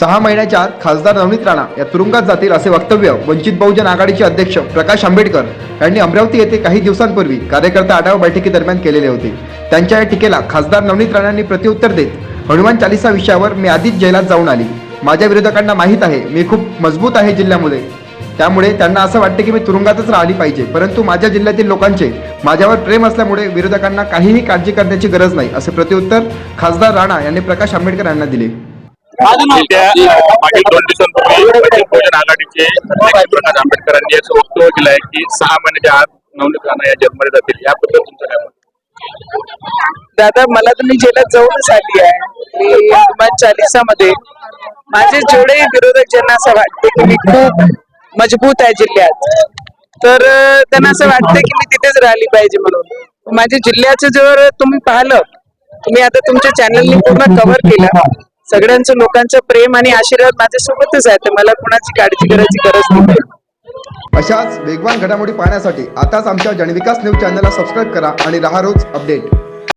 सहा महिन्याच्या आत खासदार नवनीत राणा या तुरुंगात जातील असे वक्तव्य वंचित बहुजन आघाडीचे अध्यक्ष प्रकाश आंबेडकर यांनी अमरावती येथे काही दिवसांपूर्वी कार्यकर्ता आढावा बैठकीदरम्यान केलेले होते. त्यांच्या या टीकेला खासदार नवनीत राणांनी प्रत्युत्तर देत हनुमान चालिसा विषयावर मी आधीच जैलात जाऊन आली. माझ्या विरोधकांना माहीत आहे मी खूप मजबूत आहे जिल्ह्यामध्ये त्यामुळे त्यांना असं वाटते की मी तुरुंगातच राहिली पाहिजे परंतु माझ्या जिल्ह्यातील लोकांचे माझ्यावर प्रेम असल्यामुळे विरोधकांना काहीही काळजी करण्याची गरज नाही असे प्रत्युत्तर खासदार राणा यांनी प्रकाश आंबेडकर यांना दिले. मागील दोन दिवसांपूर्वी बहुजन आघाडीचे प्रकाश आंबेडकरांनी असं वक्तव्य केलं आहे की सहा महिन्याच्या आत नवनीत राणा या जन्मले जातील. याबद्दल तुमचं काय मत? दादा मला मी जेलात जाऊनच आली आहे. मी हनुमान चालिसामध्ये. माझे जेवढे विरोधक ज्यांना असं वाटते की मी खूप मजबूत आहे जिल्ह्यात तर त्यांना असं वाटतं की मी तिथेच राहिली पाहिजे म्हणून. माझ्या जिल्ह्याचं जर तुम्ही पाहिलं तुम्ही आता तुमच्या चॅनलनी पूर्ण कव्हर केलं. सगळ्यांचं लोकांचं प्रेम आणि आशीर्वाद माझ्यासोबतच आहे. तर मला कुणाची काळजी करायची गरज नाही. अशाच वेगवान घडामोडी पाहण्यासाठी आताच आमच्या जनविकास न्यूज चॅनलला सबस्क्राईब करा आणि राहा रोज अपडेट.